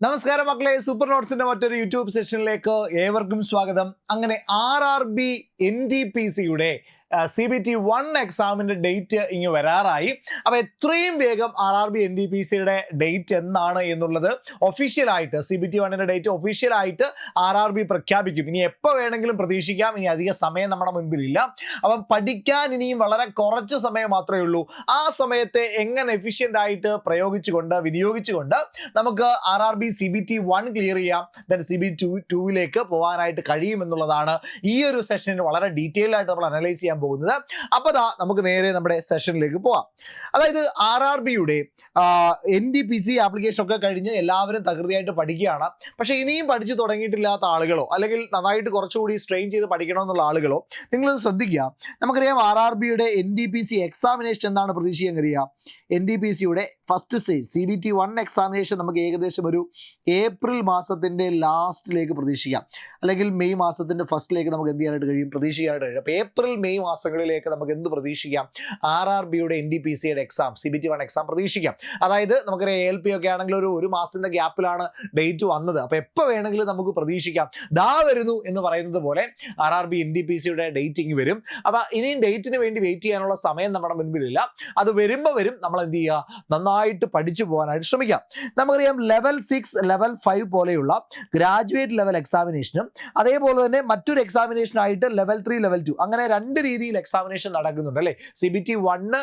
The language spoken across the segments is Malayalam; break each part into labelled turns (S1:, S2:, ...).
S1: നമസ്കാരം മക്കളെ. സൂപ്പർ നോട്ട്സിന്റെ മറ്റൊരു യൂട്യൂബ് സെഷനിലേക്ക് ഏവർക്കും സ്വാഗതം. അങ്ങനെ R R B N D P സിയുടെ സി ബി ടി വൺ എക്സാമിന്റെ ഡേറ്റ് ഇങ്ങ് വരാറായി. അപ്പോൾ എത്രയും വേഗം R R B N D P സിയുടെ ഡേറ്റ് എന്നാണ് എന്നുള്ളത് ഒഫീഷ്യലായിട്ട് സി ബി ടി വണ്ണിന്റെ ഡേറ്റ് ഒഫീഷ്യലായിട്ട് ആർ ആർ ബി പ്രഖ്യാപിക്കും. ഇനി എപ്പോൾ വേണമെങ്കിലും പ്രതീക്ഷിക്കാം. ഇനി അധിക സമയം നമ്മുടെ മുൻപിലില്ല. അപ്പം പഠിക്കാൻ ഇനിയും വളരെ കുറച്ച് സമയം മാത്രമേ ഉള്ളൂ. ആ സമയത്തെ എങ്ങനെ എഫിഷ്യന്റ് ആയിട്ട് പ്രയോഗിച്ചുകൊണ്ട് വിനിയോഗിച്ചുകൊണ്ട് നമുക്ക് R R B C B T one clear ചെയ്യാം. ദെൻ സി ബി ടു ടൂവിലേക്ക് പോകാനായിട്ട് കഴിയുമെന്നുള്ളതാണ് ഈ ഒരു സെഷനിൽ വളരെ ഡീറ്റെയിൽ ആയിട്ട് നമ്മൾ അനലൈസ് ചെയ്യാൻ പോകുന്നത്. അപ്പോൾ ദാ നമുക്ക് നേരെ നമ്മുടെ സെഷനിലേക്ക് പോവാം. അതായത് ആർ ആർ ബിയുടെ N D P C application ഒക്കെ കഴിഞ്ഞ് എല്ലാവരും തകൃതിയായിട്ട് പഠിക്കുകയാണ്. പക്ഷെ ഇനിയും പഠിച്ചു തുടങ്ങിയിട്ടില്ലാത്ത ആളുകളോ അല്ലെങ്കിൽ നന്നായിട്ട് കുറച്ചുകൂടി സ്ട്രെയിൻ ചെയ്ത് പഠിക്കണമെന്നുള്ള ആളുകളോ നിങ്ങൾ ശ്രദ്ധിക്കുക. നമുക്കറിയാം ആർ ആർ ബിയുടെ N D P C examination എന്താണ് പ്രതീക്ഷിക്കാൻ അറിയാം എൻ ഡി പി സിയുടെ first stage C B T one examination നമുക്ക് ഏകദേശം ഒരു ഏപ്രിൽ മാസത്തിന്റെ ലാസ്റ്റിലേക്ക് പ്രതീക്ഷിക്കാം. അല്ലെങ്കിൽ മെയ് മാസത്തിന്റെ ഫസ്റ്റിലേക്ക് നമുക്ക് എന്ത് ചെയ്യാനായിട്ട് കഴിയും? പ്രതീക്ഷിക്കാനായിട്ട് കഴിയും. അപ്പോൾ ഏപ്രിൽ മെയ് മാസങ്ങളിലേക്ക് നമുക്ക് എന്ത് പ്രതീക്ഷിക്കാം? ആർ ആർ ബിയുടെ എൻ ഡി പി സിയുടെ exam C B T one exam പ്രതീക്ഷിക്കാം. അതായത് നമുക്കറിയാം എൽ പി ഒക്കെ ആണെങ്കിൽ ഒരു ഒരു മാസത്തിന്റെ ഗ്യാപ്പിലാണ് ഡേറ്റ് വന്നത്. അപ്പോൾ എപ്പോൾ വേണമെങ്കിലും നമുക്ക് പ്രതീക്ഷിക്കാം. ദാ വരുന്നു എന്ന് പറയുന്നത് പോലെ R R B N D P സിയുടെ ഡേറ്റിംഗ് വരും. അപ്പോൾ ഇനിയും ഡേറ്റിന് വേണ്ടി വെയിറ്റ് ചെയ്യാനുള്ള സമയം നമ്മുടെ മുൻപിലില്ല. അത് വരുമ്പോൾ വരും. നമ്മൾ എന്ത് ചെയ്യുക നന്നായിട്ട് പഠിച്ചു പോകാനായിട്ട് ശ്രമിക്കാം. നമുക്കറിയാം ലെവൽ സിക്സ് ലെവൽ ഫൈവ് പോലെയുള്ള ഗ്രാജുവേറ്റ് ലെവൽ എക്സാമിനേഷനും അതേപോലെ തന്നെ മറ്റൊരു എക്സാമിനേഷനായിട്ട് ലെവൽ ത്രീ ലെവൽ ടു അങ്ങനെ രണ്ട് രീതിയിൽ എക്സാമിനേഷൻ നടക്കുന്നുണ്ട് അല്ലേ? സി ബി ടി വണ്ണ്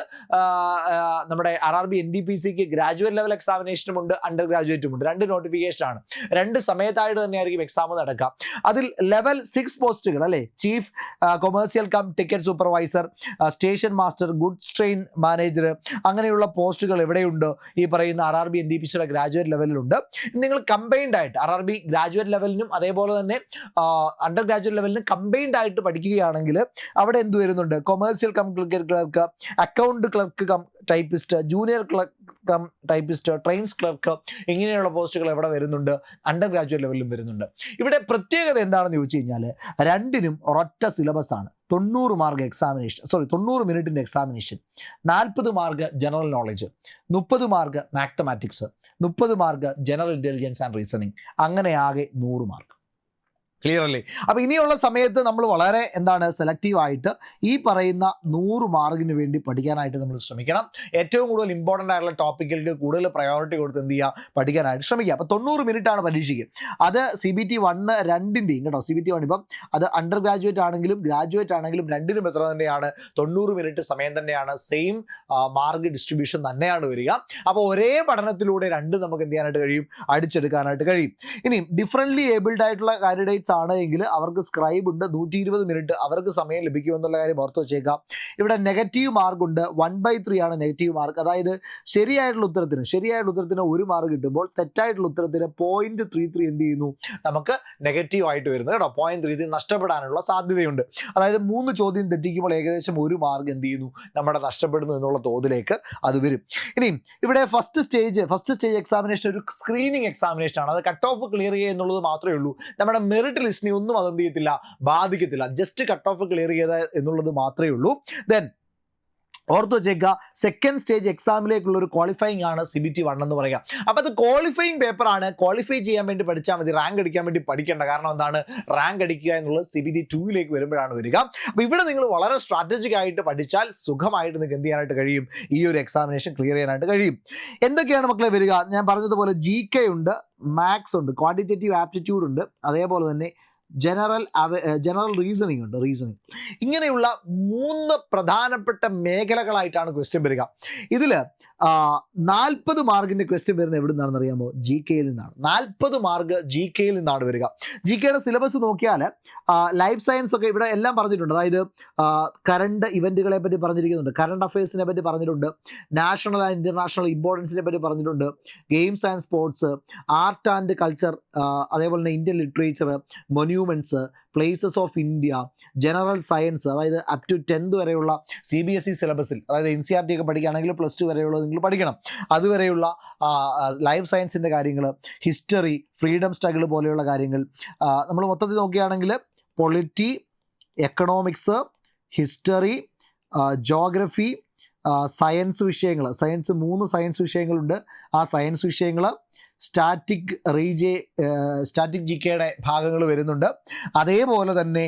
S1: നമ്മുടെ R R B N D P സിക്ക് ഗ്രാജുവേറ്റ് ലെവൽ എക്സാമിനേഷനും ഉണ്ട് അണ്ടർ ഗ്രാജുവേറ്റും ഉണ്ട്. രണ്ട് നോട്ടിഫിക്കേഷൻ ആണ്. രണ്ട് സമയത്തായിട്ട് തന്നെയായിരിക്കും എക്സാം നടക്കുക. അതിൽ ലെവൽ സിക്സ് പോസ്റ്റുകൾ അല്ലേ? Chief commercial cum ticket supervisor station master goods train manager അങ്ങനെയുള്ള പോസ്റ്റുകൾ എവിടെയുണ്ട്? ഈ പറയുന്ന R R B N D P സിയുടെ ഗ്രാജുവേറ്റ് ലെവലിലുണ്ട് നിങ്ങൾ കമ്പൈൻഡ് ആയിട്ട് ആർ ആർ ബി ഗ്രാജുവേറ്റ് ലെവലിനും അതേപോലെ തന്നെ അണ്ടർ ഗ്രാജുവേറ്റ് ലെവലിനും കമ്പൈൻഡ് ആയിട്ട് പഠിക്കുകയാണെങ്കിൽ അവിടെ എന്ത് വരുന്നുണ്ട്? Commercial cum clerk account clerk cum typist junior clerk typist trains clerk ഇങ്ങനെയുള്ള പോസ്റ്റുകൾ എവിടെ വരുന്നുണ്ട്. അണ്ടർ ഗ്രാജുവേറ്റ് ലെവലിലും വരുന്നുണ്ട്. ഇവിടെ പ്രത്യേകത എന്താണെന്ന് ചോദിച്ചു കഴിഞ്ഞാൽ രണ്ടിനും ഒരൊറ്റ സിലബസ് ആണ്. തൊണ്ണൂറ് മാർക്ക് എക്സാമിനേഷൻ സോറി തൊണ്ണൂറ് മിനിറ്റിന്റെ എക്സാമിനേഷൻ നാൽപ്പത് മാർക്ക് ജനറൽ നോളജ് മുപ്പത് മാർക്ക് മാത്തമാറ്റിക്സ് മുപ്പത് mark general intelligence and reasoning അങ്ങനെ ആകെ നൂറ് മാർക്ക് ക്ലിയർ അല്ലേ അപ്പോൾ ഇനിയുള്ള സമയത്ത് നമ്മൾ വളരെ എന്താണ് സെലക്റ്റീവ് ആയിട്ട് ഈ പറയുന്ന നൂറ് മാർക്കിന് വേണ്ടി പഠിക്കാനായിട്ട് നമ്മൾ ശ്രമിക്കണം. ഏറ്റവും കൂടുതൽ ഇമ്പോർട്ടന്റ് ആയിട്ടുള്ള ടോപ്പിക്കുകൾക്ക് കൂടുതൽ പ്രയോറിറ്റി കൊടുത്ത് എന്ത് ചെയ്യുക? പഠിക്കാനായിട്ട് ശ്രമിക്കുക. അപ്പോൾ തൊണ്ണൂറ് മിനിറ്റ് ആണ് പരീക്ഷയ്ക്ക്. അത് സി ബി ടി വണ്ണ് രണ്ടിന്റെയും കേട്ടോ. സി ബി ടി വൺ ഇപ്പം അത് അണ്ടർ ഗ്രാജുവേറ്റ് ആണെങ്കിലും ഗ്രാജുവേറ്റ് ആണെങ്കിലും രണ്ടിനും എത്ര തന്നെയാണ്? തൊണ്ണൂറ് മിനിറ്റ് സമയം തന്നെയാണ്. സെയിം മാർക്ക് ഡിസ്ട്രിബ്യൂഷൻ തന്നെയാണ് വരിക. അപ്പോൾ ഒരേ പഠനത്തിലൂടെ രണ്ടും നമുക്ക് എന്ത് ചെയ്യാനായിട്ട് കഴിയും? അടിച്ചെടുക്കാനായിട്ട് കഴിയും. ഇനിയും ഡിഫറന്റ്ലി ഏബിൾഡ് ആയിട്ടുള്ള കാൻഡിഡേറ്റ്സ് ആണ് എങ്കിൽ അവർക്ക് സ്ക്രൈബ് ഉണ്ട്. നൂറ്റി ഇരുപത് മിനിറ്റ് അവർക്ക് സമയം ലഭിക്കുമെന്നുള്ള കാര്യം ഓർത്ത് വെച്ചേക്കാം. ഇവിടെ നെഗറ്റീവ് മാർക്ക് ഉണ്ട്. വൺ ബൈ ത്രീ ആണ് നെഗറ്റീവ് മാർക്ക് അതായത് ശരിയായിട്ടുള്ള ഉത്തരത്തിന് ശരിയായിട്ടുള്ള ഉത്തരത്തിന് ഒരു മാർക്ക് കിട്ടുമ്പോൾ തെറ്റായിട്ടുള്ള ഉത്തരത്തിന് പോയിന്റ് ത്രീ ത്രീ എന്ത് ചെയ്യുന്നു? നമുക്ക് നെഗറ്റീവ് ആയിട്ട് വരുന്നത് കേട്ടോ. പോയിന്റ് ത്രീ ത്രീ നഷ്ടപ്പെടാനുള്ള സാധ്യതയുണ്ട്. അതായത് മൂന്ന് ചോദ്യം തെറ്റിക്കുമ്പോൾ ഏകദേശം ഒരു മാർക്ക് എന്ത് ചെയ്യുന്നു? നമ്മുടെ നഷ്ടപ്പെടുന്നു എന്നുള്ള തോതിലേക്ക് അത് വരും. ഇനിയും ഇവിടെ first stage first stage examination ഒരു സ്ക്രീനിങ് എക്സാമിനേഷൻ ആണ്. അത് കട്ട് ഓഫ് ക്ലിയർ ചെയ്യുക എന്നുള്ളത് മാത്രമേ ഉള്ളൂ. നമ്മുടെ മെറിറ്റ് ലിസ്റ്റിനെ ഒന്നും അതെന്ത് ചെയ്യത്തില്ല ബാധിക്കത്തില്ല. ജസ്റ്റ് കട്ട് ഓഫ് ക്ലിയർ ചെയ്ത എന്നുള്ളത് മാത്രമേ ഉള്ളൂ. ദെൻ ഓർത്ത് വെച്ചേക്കുക സെക്കൻഡ് സ്റ്റേജ് എക്സാമിലേക്കുള്ള ഒരു ക്വാളിഫയിങ് ആണ് സി ബി ടി വൺ എന്ന് പറയുക. അപ്പോൾ അത് ക്വാളിഫയിങ് പേപ്പറാണ് ക്വാളിഫൈ ചെയ്യാൻ വേണ്ടി പഠിച്ചാൽ മതി റാങ്ക് അടിക്കാൻ വേണ്ടി പഠിക്കേണ്ട. കാരണം എന്താണ്? റാങ്ക് അടിക്കുക എന്നുള്ളത് സി ബി ടി ടൂയിലേക്ക് വരുമ്പോഴാണ് വരിക. അപ്പോൾ ഇവിടെ നിങ്ങൾ വളരെ സ്ട്രാറ്റജിക് ആയിട്ട് പഠിച്ചാൽ സുഖമായിട്ട് നിങ്ങൾക്ക് എന്ത് ചെയ്യാനായിട്ട് കഴിയും? ഈ ഒരു എക്സാമിനേഷൻ ക്ലിയർ ചെയ്യാനായിട്ട് കഴിയും. എന്തൊക്കെയാണ് മക്കളെ വരിക? ഞാൻ പറഞ്ഞതുപോലെ ജി കെ ഉണ്ട് മാത്സ് ഉണ്ട് ക്വാണ്ടിറ്റേറ്റീവ് ആപ്റ്റിറ്റ്യൂഡ് ഉണ്ട് അതേപോലെ തന്നെ ജനറൽ ജനറൽ റീസണിങ് ഉണ്ട് റീസണിങ് ഇങ്ങനെയുള്ള മൂന്ന് പ്രധാനപ്പെട്ട മേഖലകളായിട്ടാണ് ക്വസ്റ്റ്യൻ വരിക. ഇതിൽ നാൽപ്പത് മാർക്കിന്റെ ക്വസ്റ്റ്യൻ വരുന്നത് എവിടെ നിന്നാണെന്ന് അറിയാമോ ജി കെയിൽ നിന്നാണ്. നാൽപ്പത് മാർക്ക് ജി കെയിൽ നിന്നാണ് വരിക. ജി കെയുടെ സിലബസ് നോക്കിയാൽ ലൈഫ് സയൻസ് ഒക്കെ ഇവിടെ എല്ലാം പറഞ്ഞിട്ടുണ്ട്. അതായത് കറണ്ട് ഇവന്റുകളെ പറ്റി പറഞ്ഞിരിക്കുന്നുണ്ട്. കറണ്ട് അഫയേഴ്സിനെ പറ്റി പറഞ്ഞിട്ടുണ്ട്. നാഷണൽ ആൻഡ് ഇന്റർനാഷണൽ ഇമ്പോർട്ടൻസിനെ പറ്റി പറഞ്ഞിട്ടുണ്ട്. Games and sports art and culture അതേപോലെ തന്നെ Indian literature monuments places of India general science അതായത് അപ് ടു ടെൻത്ത് വരെയുള്ള സി ബി എസ് ഇ സിലബസിൽ അതായത് എൻ സി ആർ ടി ഒക്കെ പഠിക്കുകയാണെങ്കിൽ പ്ലസ് ടു വരെയുള്ളത് നിങ്ങൾ പഠിക്കണം. അതുവരെയുള്ള ലൈഫ് സയൻസിന്റെ കാര്യങ്ങൾ ഹിസ്റ്ററി ഫ്രീഡം സ്ട്രഗിൾ പോലെയുള്ള കാര്യങ്ങൾ നമ്മൾ മൊത്തത്തിൽ നോക്കുകയാണെങ്കിൽ polity economics history geography science വിഷയങ്ങൾ സയൻസ് മൂന്ന് സയൻസ് വിഷയങ്ങളുണ്ട്. ആ സയൻസ് വിഷയങ്ങൾ സ്റ്റാറ്റിക് റീജെ സ്റ്റാറ്റിക് ജി കെയുടെ ഭാഗങ്ങൾ വരുന്നുണ്ട്. അതേപോലെ തന്നെ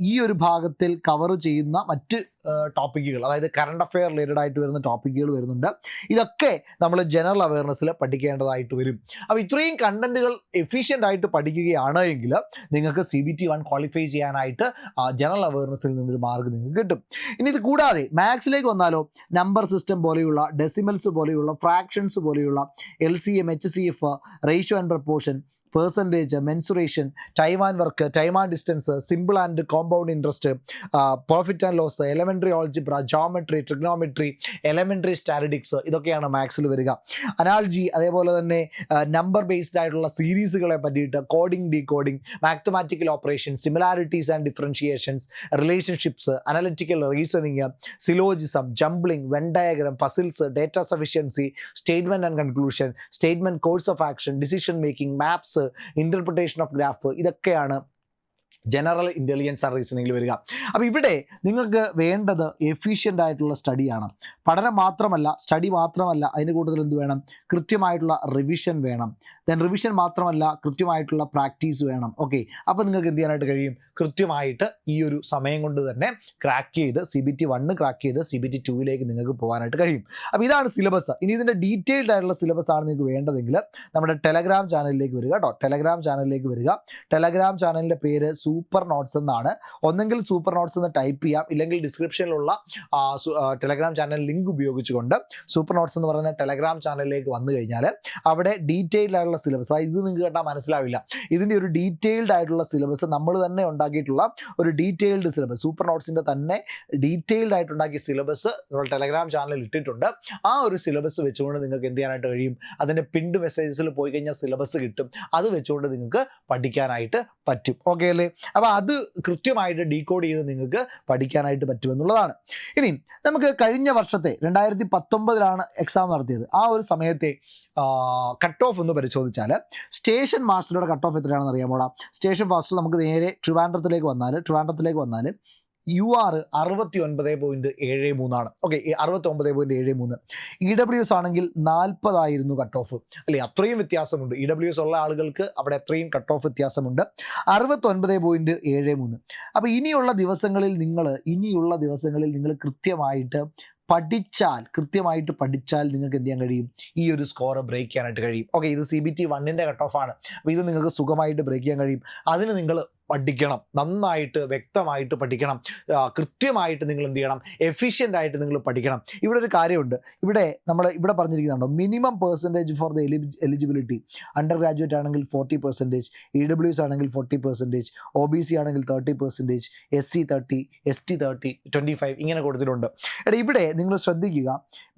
S1: ഈ ഒരു ഭാഗത്തിൽ കവർ ചെയ്യുന്ന മറ്റ് ടോപ്പിക്കുകൾ അതായത് കറണ്ട് അഫെയർ റിലേറ്റഡ് ആയിട്ട് വരുന്ന ടോപ്പിക്കുകൾ വരുന്നുണ്ട്. ഇതൊക്കെ നമ്മൾ ജനറൽ അവയർനെസ്സിൽ പഠിക്കേണ്ടതായിട്ട് വരും. അപ്പോൾ ഇത്രയും കണ്ടന്റുകൾ എഫിഷ്യന്റ് ആയിട്ട് പഠിക്കുകയാണ് എങ്കിൽ നിങ്ങൾക്ക് C B T one qualify ചെയ്യാനായിട്ട് ജനറൽ അവയർനെസ്സിൽ നിന്നൊരു മാർക്ക് നിങ്ങൾക്ക് കിട്ടും. ഇനി ഇത് കൂടാതെ മാത്സിലേക്ക് വന്നാലോ നമ്പർ സിസ്റ്റം പോലെയുള്ള ഡെസിമൽസ് പോലെയുള്ള ഫ്രാക്ഷൻസ് പോലെയുള്ള L C M H C F ratio and proportion percentage mensuration time and work time and distance simple and compound interest profit and loss elementary algebra geometry trigonometry elementary statics ഇതൊക്കെയാണ് മാത്സിൽ വരിക. അനാൾജി അതേപോലെ തന്നെ നമ്പർ ബേസ്ഡ് ആയിട്ടുള്ള സീരീസുകളെ പറ്റിയിട്ട് coding decoding mathematical operation similarities and differentiations relationships analytical reasoning syllogism jumbling Venn diagram puzzles data sufficiency statement and conclusion statement course of action decision making maps interpretation of graph ഇതൊക്കെയാണ് ജനറൽ ഇന്റലിജൻസ് സർവീസിനെങ്കിൽ വരിക. അപ്പോൾ ഇവിടെ നിങ്ങൾക്ക് വേണ്ടത് എഫിഷ്യന്റ് ആയിട്ടുള്ള സ്റ്റഡിയാണ് പഠനം മാത്രമല്ല സ്റ്റഡി മാത്രമല്ല അതിന് കൂടുതൽ എന്ത് വേണം? കൃത്യമായിട്ടുള്ള റിവിഷൻ വേണം. ദെൻ റിവിഷൻ മാത്രമല്ല കൃത്യമായിട്ടുള്ള പ്രാക്ടീസ് വേണം. ഓക്കെ അപ്പോൾ നിങ്ങൾക്ക് എന്ത് ചെയ്യാനായിട്ട് കഴിയും? കൃത്യമായിട്ട് ഈ ഒരു സമയം കൊണ്ട് തന്നെ ക്രാക്ക് ചെയ്ത് C B T one crack ചെയ്ത് സി ബി ടി ടുവിലേക്ക് നിങ്ങൾക്ക് പോകാനായിട്ട് കഴിയും. അപ്പോൾ ഇതാണ് സിലബസ് ഇനി ഇതിന്റെ ഡീറ്റെയിൽഡ് ആയിട്ടുള്ള സിലബസ് ആണ് നിങ്ങൾക്ക് വേണ്ടതെങ്കിൽ നമ്മുടെ ടെലഗ്രാം ചാനലിലേക്ക് വരിക കേട്ടോ. ടെലഗ്രാം ചാനലിലേക്ക് വരിക. ടെലഗ്രാം ചാനലിന്റെ പേര് സൂപ്പർ നോട്ട്സ് എന്നാണ്. ഒന്നെങ്കിൽ സൂപ്പർ നോട്ട്സ് എന്ന് ടൈപ്പ് ചെയ്യാം. ഇല്ലെങ്കിൽ ഡിസ്ക്രിപ്ഷനിലുള്ള ടെലഗ്രാം ചാനൽ ലിങ്ക് ഉപയോഗിച്ചുകൊണ്ട് സൂപ്പർ നോട്ട്സ് എന്ന് പറയുന്ന ടെലഗ്രാം ചാനലിലേക്ക് വന്നു കഴിഞ്ഞാൽ അവിടെ ഡീറ്റെയിൽഡ് ആയിട്ടുള്ള സിലബസ് അതായത് ഇത് നിങ്ങൾക്ക് കേട്ടാൽ മനസ്സിലാവില്ല. ഇതിന്റെ ഒരു ഡീറ്റെയിൽഡ് ആയിട്ടുള്ള സിലബസ് നമ്മൾ തന്നെ ഉണ്ടാക്കിയിട്ടുള്ള ഒരു ഡീറ്റെയിൽഡ് സിലബസ് സൂപ്പർ നോട്ട്സിന്റെ തന്നെ ഡീറ്റെയിൽഡ് ആയിട്ടുണ്ടാക്കിയ സിലബസ് നമ്മൾ ടെലഗ്രാം ചാനലിൽ ഇട്ടിട്ടുണ്ട്. ആ ഒരു സിലബസ് വെച്ചുകൊണ്ട് നിങ്ങൾക്ക് എന്ത് ചെയ്യാനായിട്ട് കഴിയും? അതിന്റെ പിൻഡ് മെസ്സേജസിൽ പോയി കഴിഞ്ഞാൽ സിലബസ് കിട്ടും. അത് വെച്ചുകൊണ്ട് നിങ്ങൾക്ക് പഠിക്കാനായിട്ട് പറ്റും. ഓക്കെ അല്ലേ? അപ്പോൾ അത് കൃത്യമായിട്ട് ഡീകോഡ് ചെയ്ത് നിങ്ങൾക്ക് പഠിക്കാനായിട്ട് പറ്റുമെന്നുള്ളതാണ് ഇനി നമുക്ക് കഴിഞ്ഞ വർഷത്തെ രണ്ടായിരത്തി പത്തൊമ്പതിലാണ് എക്സാം നടത്തിയത്. ആ ഒരു സമയത്തെ കട്ട് ഓഫ് എന്ന് പരിശോധിച്ചാൽ സ്റ്റേഷൻ മാസ്റ്ററുടെ കട്ട് ഓഫ് എത്രയാണെന്ന് അറിയാമോടാ? സ്റ്റേഷൻ മാസ്റ്റർ നമുക്ക് നേരെ ട്രിവാൻഡ്രത്തിലേക്ക് വന്നാൽ ട്രിവാൻഡ്രത്തിലേക്ക് വന്നാൽ യു ആർ അറുപത്തി ഒൻപത് പോയിന്റ് ഏഴ് മൂന്നാണ്. ഓക്കെ അറുപത്തി ഒമ്പത് പോയിന്റ് ഏഴ് മൂന്ന്. ഇ ഡബ്ല്യു എസ് ആണെങ്കിൽ നാൽപ്പതായിരുന്നു കട്ട് ഓഫ് അല്ലെ അത്രയും വ്യത്യാസമുണ്ട്. ഇ ഡബ്ല്യു എസ് ഉള്ള ആളുകൾക്ക് അവിടെ അത്രയും കട്ട് ഓഫ് വ്യത്യാസമുണ്ട്. അറുപത്തൊൻപത് പോയിന്റ് ഏഴ് മൂന്ന്. അപ്പോൾ ഇനിയുള്ള ദിവസങ്ങളിൽ നിങ്ങൾ ഇനിയുള്ള ദിവസങ്ങളിൽ നിങ്ങൾ കൃത്യമായിട്ട് പഠിച്ചാൽ കൃത്യമായിട്ട് പഠിച്ചാൽ നിങ്ങൾക്ക് എന്ത് ചെയ്യാൻ കഴിയും? ഈ ഒരു സ്കോർ ബ്രേക്ക് ചെയ്യാനായിട്ട് കഴിയും. ഓക്കെ ഇത് സി ബി ടി വണ്ണിന്റെ കട്ട് ഓഫ് ആണ്. അപ്പോൾ ഇത് നിങ്ങൾക്ക് സുഖമായിട്ട് ബ്രേക്ക് ചെയ്യാൻ കഴിയും. അതിന് നിങ്ങൾ പഠിക്കണം. നന്നായിട്ട് വ്യക്തമായിട്ട് പഠിക്കണം. കൃത്യമായിട്ട് നിങ്ങൾ എന്ത് ചെയ്യണം? എഫിഷ്യന്റ് ആയിട്ട് നിങ്ങൾ പഠിക്കണം. ഇവിടെ ഒരു കാര്യമുണ്ട്. ഇവിടെ നമ്മൾ ഇവിടെ പറഞ്ഞിരിക്കുന്നുണ്ടോ? Minimum percentage for the eligibility under graduate ആണെങ്കിൽ forty percentage E W S ആണെങ്കിൽ forty percentage O B C ആണെങ്കിൽ thirty percentage S C thirty S T thirty twenty five ഇങ്ങനെ കൊടുത്തിട്ടുണ്ട്. എടാ ഇവിടെ നിങ്ങൾ ശ്രദ്ധിക്കുക.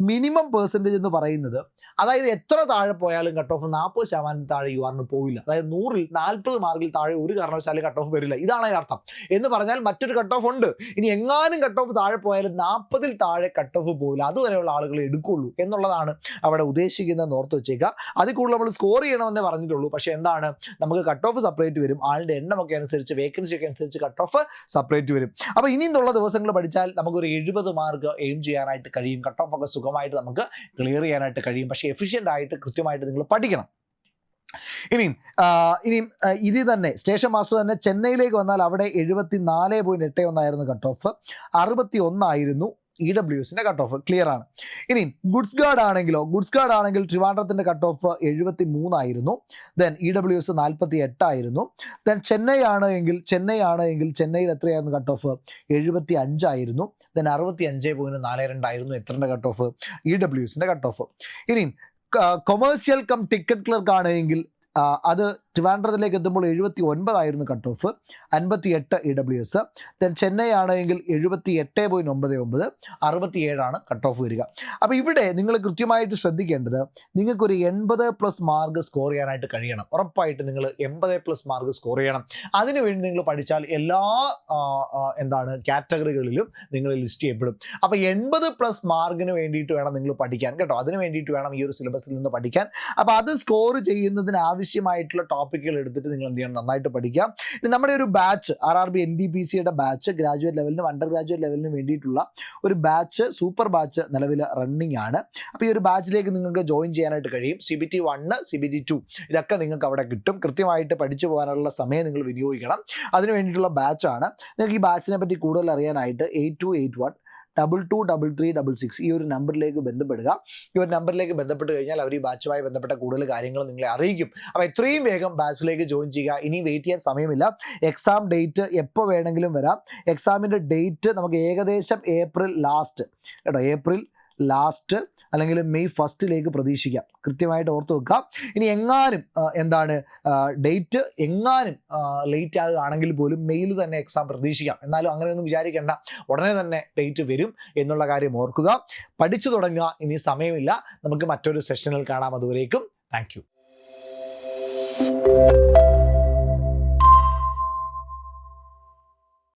S1: മിനിമം പെർസെന്റേജ് എന്ന് പറയുന്നത് അതായത് എത്ര താഴെ പോയാലും കട്ട് ഓഫ് നാൽപ്പത് ശതമാനം താഴെ യു ആറിന് പോവില്ല. അതായത് നൂറിൽ നാൽപ്പത് മാർക്കിൽ താഴെ ഒരു കാരണവശാലും കട്ട് ഓഫ് വരില്ല. ഇതാണ് അതിനർത്ഥം എന്ന് പറഞ്ഞാൽ മറ്റൊരു കട്ട് ഓഫ് ഉണ്ട്. ഇനി എങ്ങാനും കട്ട് ഓഫ് താഴെ പോയാലും നാൽപ്പതിൽ താഴെ കട്ട് ഓഫ് പോവില്ല. അതുവരെയുള്ള ആളുകൾ എടുക്കുള്ളൂ എന്നുള്ളതാണ് അവിടെ ഉദ്ദേശിക്കുന്നത് ഓർത്ത് വെച്ചേക്കുക അതിൽ കൂടുതൽ നമ്മൾ സ്കോർ ചെയ്യണമെന്നേ പറഞ്ഞിട്ടുള്ളൂ. പക്ഷേ എന്താണ്? നമുക്ക് കട്ട് ഓഫ് സെപ്പറേറ്റ് വരും. ആളുടെ എണ്ണമൊക്കെ അനുസരിച്ച് വേക്കൻസി ഒക്കെ അനുസരിച്ച് കട്ട് ഓഫ് സെപ്പറേറ്റ് വരും അപ്പോൾ ഇനിയുള്ള ദിവസങ്ങൾ പഠിച്ചാൽ നമുക്കൊരു എഴുപത് മാർക്ക് എയിം ചെയ്യാനായിട്ട് കഴിയും. കട്ട് ഓഫ് ഒക്കെ സുഖമായിട്ട് നമുക്ക് ക്ലിയർ ചെയ്യാനായിട്ട് കഴിയും. പക്ഷേ എഫിഷ്യന്റ് ആയിട്ട് കൃത്യമായിട്ട് നിങ്ങൾ പഠിക്കണം. ഇനിയും ഇനിയും ഇതിൽ ഇത് തന്നെ സ്റ്റേഷൻ മാസ്റ്റർ തന്നെ ചെന്നൈയിലേക്ക് വന്നാൽ അവിടെ എഴുപത്തി നാല് പോയിന്റ് എട്ട് ഒന്നായിരുന്നു കട്ട് ഓഫ് അറുപത്തി ഒന്നായിരുന്നു ഇ ഡബ്ല്യു എസിന്റെ കട്ട് ഓഫ് ക്ലിയർ ആണ്. ഇനി ഗുഡ്സ് ഗാർഡ് ആണെങ്കിലോ ഗുഡ്സ് ഗാർഡ് ആണെങ്കിൽ ട്രിവാൻഡ്രത്തിന്റെ കട്ട് ഓഫ് എഴുപത്തി മൂന്നായിരുന്നു ദെൻ ഇ ഡബ്ല്യു എസ് നാൽപ്പത്തി എട്ടായിരുന്നു ദെൻ ചെന്നൈ ആണ് എങ്കിൽ ചെന്നൈ ആണ് എങ്കിൽ ചെന്നൈയിൽ എത്രയായിരുന്നു കട്ട് ഓഫ് എഴുപത്തി അഞ്ചായിരുന്നു ദെൻ അറുപത്തി അഞ്ച് പോയിന്റ് നാല് രണ്ടായിരുന്നു എത്രയുടെ കട്ട് ഓഫ് ഇ ഡബ്ല്യു എസിന്റെ കട്ട് ഓഫ് ഇനി കൊമേഴ്സ്യൽ കം ടിക്കറ്റ് ക്ലർക്ക് ആണെങ്കിൽ അത് ട്രിവാൻഡ്രത്തിലേക്ക് എത്തുമ്പോൾ എഴുപത്തി ഒൻപതായിരുന്നു കട്ട് ഓഫ് അൻപത്തി എട്ട് E W S then Chennai ആണെങ്കിൽ എഴുപത്തി എട്ട് പോയിന്റ് ഒമ്പത് ഒമ്പത്. അറുപത്തി ഏഴാണ് കട്ട് ഓഫ് വരിക. അപ്പോൾ ഇവിടെ നിങ്ങൾ കൃത്യമായിട്ട് ശ്രദ്ധിക്കേണ്ടത് നിങ്ങൾക്കൊരു എൺപത് പ്ലസ് മാർക്ക് സ്കോർ ചെയ്യാനായിട്ട് കഴിയണം. ഉറപ്പായിട്ട് നിങ്ങൾ എൺപത് പ്ലസ് മാർക്ക് സ്കോർ ചെയ്യണം. അതിനുവേണ്ടി നിങ്ങൾ പഠിച്ചാൽ എല്ലാ എന്താണ് കാറ്റഗറികളിലും നിങ്ങൾ ലിസ്റ്റ് ചെയ്യപ്പെടും. അപ്പോൾ എൺപത് പ്ലസ് മാർക്കിന് വേണ്ടിയിട്ട് വേണം നിങ്ങൾ പഠിക്കാൻ കേട്ടോ. അതിന് വേണ്ടിയിട്ട് വേണം ഈ ഒരു സിലബസിൽ നിന്ന് പഠിക്കാൻ. അപ്പോൾ അത് സ്കോർ ചെയ്യുന്നതിന് ആവശ്യമായിട്ടുള്ള ടോപ്പിക്കുകൾ എടുത്തിട്ട് നിങ്ങൾ എന്ത് ചെയ്യണം നന്നായിട്ട് പഠിക്കാം. ഇനി നമ്മുടെ ഒരു batch R R B N D P സിയുടെ ബാച്ച് ഗ്രാജുവേറ്റ് ലെവലിനും അണ്ടർ ഗ്രാജുവേറ്റ് ലെവലിനും വേണ്ടിയിട്ടുള്ള ഒരു ബാച്ച് സൂപ്പർ ബാച്ച് നിലവിൽ റണ്ണിങ് ആണ്. അപ്പോൾ ഈ ഒരു ബാച്ചിലേക്ക് നിങ്ങൾക്ക് ജോയിൻ ചെയ്യാനായിട്ട് കഴിയും. C B T one C B T two ഇതൊക്കെ നിങ്ങൾക്ക് അവിടെ കിട്ടും. കൃത്യമായിട്ട് പഠിച്ചു പോകാനുള്ള സമയം നിങ്ങൾ വിനിയോഗിക്കണം. അതിന് വേണ്ടിയിട്ടുള്ള ബാച്ചാണ് നിങ്ങൾക്ക് ഈ ബാച്ചിനെ പറ്റി കൂടുതൽ അറിയാനായിട്ട് eight two eight one double two double three double six ഈ ഒരു നമ്പറിലേക്ക് ബന്ധപ്പെടുക. ഈ ഒരു നമ്പറിലേക്ക് ബന്ധപ്പെട്ട് കഴിഞ്ഞാൽ അവർ ഈ ബാച്ചുമായി ബന്ധപ്പെട്ട കൂടുതൽ കാര്യങ്ങൾ നിങ്ങളെ അറിയിക്കും. അപ്പോൾ എത്രയും വേഗം ബാച്ചിലേക്ക് ജോയിൻ ചെയ്യുക. ഇനി വെയിറ്റ് ചെയ്യാൻ സമയമില്ല. എക്സാം ഡേറ്റ് എപ്പോൾ വേണമെങ്കിലും വരാം. എക്സാമിന്റെ ഡേറ്റ് നമുക്ക് ഏകദേശം ഏപ്രിൽ ലാസ്റ്റ് കേട്ടോ ഏപ്രിൽ ലാസ്റ്റ് അല്ലെങ്കിൽ മെയ് ഫസ്റ്റിലേക്ക് പ്രതീക്ഷിക്കാം. കൃത്യമായിട്ട് ഓർത്ത് വെക്കുക. ഇനി എങ്ങാനും എന്താണ് ഡേറ്റ് എങ്ങാനും ലേറ്റ് ആകുകയാണെങ്കിൽ പോലും മെയിൽ തന്നെ എക്സാം പ്രതീക്ഷിക്കാം. എന്നാലും അങ്ങനെയൊന്നും വിചാരിക്കേണ്ട. ഉടനെ തന്നെ ഡേറ്റ് വരും എന്നുള്ള കാര്യം ഓർക്കുക. പഠിച്ചു തുടങ്ങുക. ഇനി സമയമില്ല. നമുക്ക് മറ്റൊരു സെഷനിൽ കാണാം. അതുവരേക്കും താങ്ക്